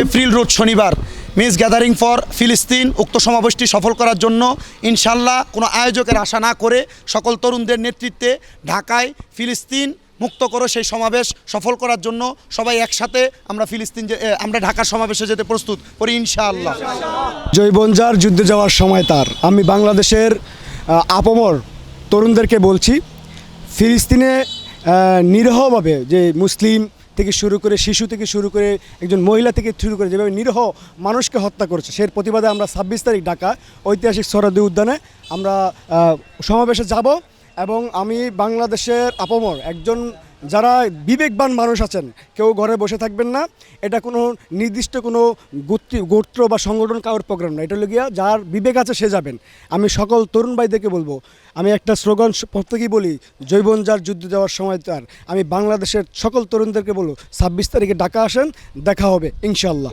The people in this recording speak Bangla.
এপ্রিল রোড শনিবার, মিস গ্যাদারিং ফর ফিলিস্তিন উক্ত সমাবেশটি সফল করার জন্য ইনশাল্লাহ কোনো আয়োজকের আশা না করে সকল তরুণদের নেতৃত্বে ঢাকায় ফিলিস্তিন মুক্ত করো সেই সমাবেশ সফল করার জন্য সবাই একসাথে আমরা ফিলিস্তিন আমরা ঢাকার সমাবেশে যেতে প্রস্তুত করি ইনশাআল্লাহ। জৈবনজার যুদ্ধে যাওয়ার সময় তার। আমি বাংলাদেশের আপমর তরুণদেরকে বলছি, ফিলিস্তিনে নিরহভাবে যে মুসলিম থেকে শুরু করে, শিশু থেকে শুরু করে, একজন মহিলা থেকে শুরু করে যেভাবে নিরহ মানুষকে হত্যা করেছে, সেই প্রতিবাদে আমরা ছাব্বিশ তারিখ ঢাকা ঐতিহাসিক সরদি উদ্যানে আমরা সমাবেশে যাব এবং আমি বাংলাদেশের আপমর, একজন যারা বিবেকবান মানুষ আছেন, কেউ ঘরে বসে থাকবেন না। এটা কোনো নির্দিষ্ট কোনো গোত্রী, গোত্র বা সংগঠন কারোর প্রোগ্রাম না। এটা হলো গিয়া যার বিবেক আছে সে যাবেন। আমি সকল তরুণ ভাইদেরকে বলব, আমি একটা স্লোগান প্রত্যেকেই বলি জৈবন যার যুদ্ধ যাওয়ার সময় তার। আমি বাংলাদেশের সকল তরুণদেরকে বলব, ছাব্বিশ তারিখে ডাকা আসেন, দেখা হবে ইনশাল্লাহ